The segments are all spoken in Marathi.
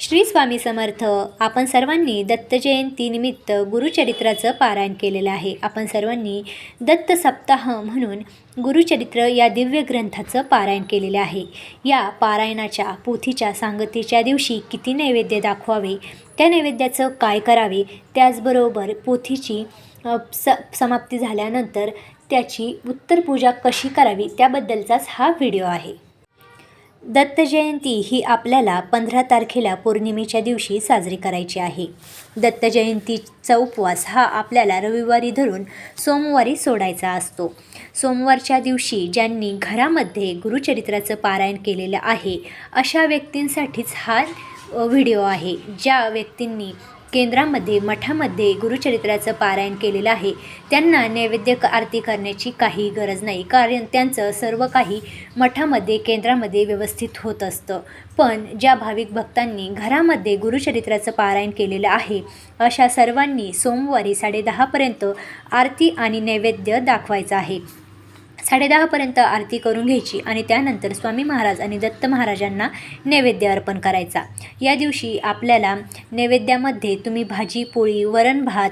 श्री स्वामी समर्थ. आपण सर्वांनी दत्त जयंतीनिमित्त गुरुचरित्राचं पारायण केलेलं आहे. आपण सर्वांनी दत्त सप्ताह म्हणून गुरुचरित्र या दिव्य ग्रंथाचं पारायण केलेलं आहे. या पारायणाच्या पोथीच्या सांगतीच्या दिवशी किती नैवेद्य दाखवावे त्या नैवेद्याचं काय करावे त्याचबरोबर पोथीची स समाप्ती झाल्यानंतर त्याची उत्तर पूजा कशी करावी त्याबद्दलचाच हा व्हिडिओ आहे. दत्त जयंती ही आपल्याला पंधरा तारखेला पौर्णिमेच्या दिवशी साजरी करायची आहे. दत्त जयंतीचा उपवास हा आपल्याला रविवारी धरून सोमवारी सोडायचा असतो. सोमवारच्या दिवशी ज्यांनी घरामध्ये गुरुचरित्राचं पारायण केलेलं आहे अशा व्यक्तींसाठीच हा व्हिडिओ आहे. ज्या व्यक्तींनी केंद्रामध्ये मठामध्ये गुरुचरित्राचं पारायण केलेलं आहे. त्यांना नैवेद्य आरती करण्याची काही गरज नाही कारण त्यांचं सर्व काही मठामध्ये केंद्रामध्ये व्यवस्थित होत असतं. पण ज्या भाविक भक्तांनी घरामध्ये गुरुचरित्राचं पारायण केलेलं आहे अशा सर्वांनी सोमवारी साडेदहापर्यंत आरती आणि नैवेद्य दाखवायचं आहे. साडेदहापर्यंत आरती करून घ्यायची आणि त्यानंतर स्वामी महाराज आणि दत्त महाराजांना नैवेद्य अर्पण करायचा. या दिवशी आपल्याला नैवेद्यामध्ये तुम्ही भाजी पोळी वरण भात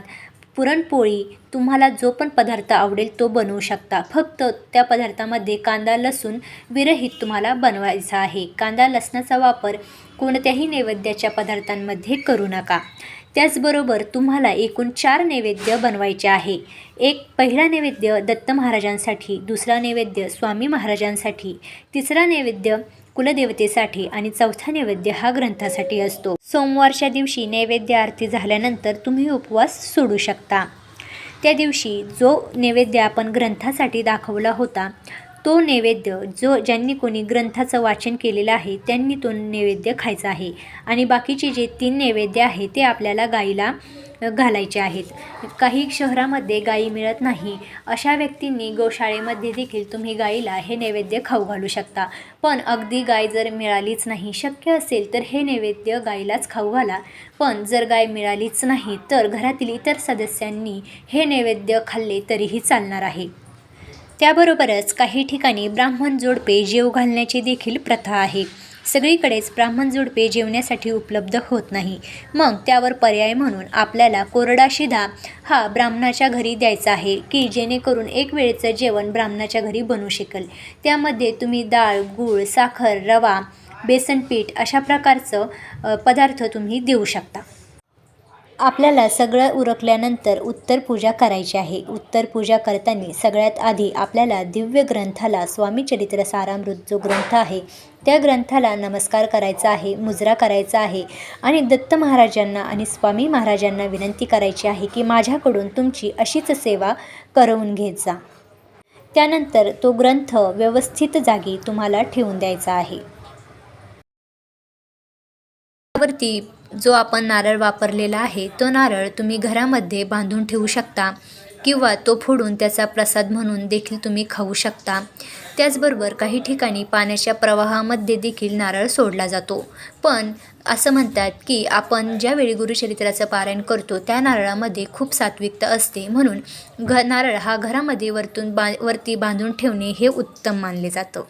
पुरणपोळी तुम्हाला जो पण पदार्थ आवडेल तो बनवू शकता. फक्त त्या पदार्थामध्ये कांदा लसूण विरहित तुम्हाला बनवायचा आहे. कांदा लसणाचा वापर कोणत्याही नैवेद्याच्या पदार्थांमध्ये करू नका. त्याचबरोबर तुम्हाला एकूण चार नैवेद्य बनवायचे आहे. एक पहिला नैवेद्य दत्त महाराजांसाठी दुसरा नैवेद्य स्वामी महाराजांसाठी तिसरा नैवेद्य कुलदेवतेसाठी आणि चौथा नैवेद्य हा ग्रंथासाठी असतो. सोमवारच्या दिवशी नैवेद्य आरती झाल्यानंतर तुम्ही उपवास सोडू शकता. त्या दिवशी जो नैवेद्य आपण ग्रंथासाठी दाखवला होता तो नैवेद्य जो ज्यांनी कोणी ग्रंथाचं वाचन केलेलं आहे त्यांनी तो नैवेद्य खायचा आहे. आणि बाकीचे जे तीन नैवेद्य आहे ते आपल्याला गाईला घालायचे आहेत. काही शहरामध्ये गाई मिळत नाही. अशा व्यक्तींनी गोशाळेमध्ये देखील तुम्ही गाईला हे नैवेद्य खाऊ घालू शकता. पण अगदी गाय जर मिळालीच नाही शक्य असेल तर हे नैवेद्य गाईलाच खाऊ घाला. पण जर गाय मिळालीच नाही तर घरातील इतर सदस्यांनी हे नैवेद्य खाल्ले तरीही चालणार आहे. त्याबरोबरच काही ठिकाणी ब्राह्मण जोडपे जेव घालण्याची देखील प्रथा आहे. सगळीकडेच ब्राह्मण जोडपे जेवण्यासाठी उपलब्ध होत नाही. मग त्यावर पर्याय म्हणून आपल्याला कोरडा शिधा हा ब्राह्मणाच्या घरी द्यायचा आहे की जेणेकरून एक वेळेचं जेवण ब्राह्मणाच्या घरी बनू शकेल. त्यामध्ये तुम्ही डाळ गूळ साखर रवा बेसन पीठ अशा प्रकारचं पदार्थ तुम्ही देऊ शकता. आपल्याला सगळं उरकल्यानंतर उत्तर पूजा करायची आहे. उत्तर पूजा करताना सगळ्यात आधी आपल्याला दिव्य ग्रंथाला स्वामी चरित्र सारामृत जो ग्रंथ आहे त्या ग्रंथाला नमस्कार करायचा आहे मुजरा करायचा आहे आणि दत्त महाराजांना आणि स्वामी महाराजांना विनंती करायची आहे की माझ्याकडून तुमची अशीच सेवा करवून घेत जा. त्यानंतर तो ग्रंथ व्यवस्थित जागी तुम्हाला ठेवून द्यायचा आहे. वरती जो आपण नारळ वापरलेला आहे तो नारळ तुम्ही घरामध्ये बांधून ठेवू शकता किंवा तो फोडून त्याचा प्रसाद म्हणून देखील तुम्ही खाऊ शकता. त्याचबरोबर काही ठिकाणी पाण्याच्या प्रवाहामध्ये देखील नारळ सोडला जातो. पण असं म्हणतात की आपण ज्यावेळी गुरुचरित्राचं पारायण करतो त्या नारळामध्ये खूप सात्विकता असते. म्हणून घ नारळ हा घरामध्ये वरतून बा वरती बांधून ठेवणे हे उत्तम मानले जातं.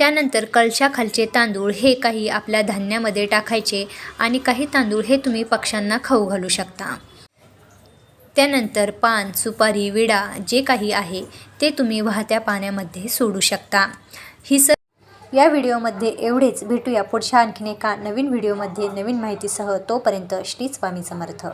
त्यानंतर कलशाखालचे तांदूळ हे काही आपल्या धान्यामध्ये टाकायचे आणि काही तांदूळ हे तुम्ही पक्ष्यांना खाऊ घालू शकता. त्यानंतर पान सुपारी विडा जे काही आहे ते तुम्ही वाहत्या पाण्यामध्ये सोडू शकता. ही स या व्हिडिओमध्ये एवढेच. भेटूया पुढच्या आणखीन एका नवीन व्हिडिओमध्ये नवीन माहितीसह. तोपर्यंत श्री स्वामी समर्थ.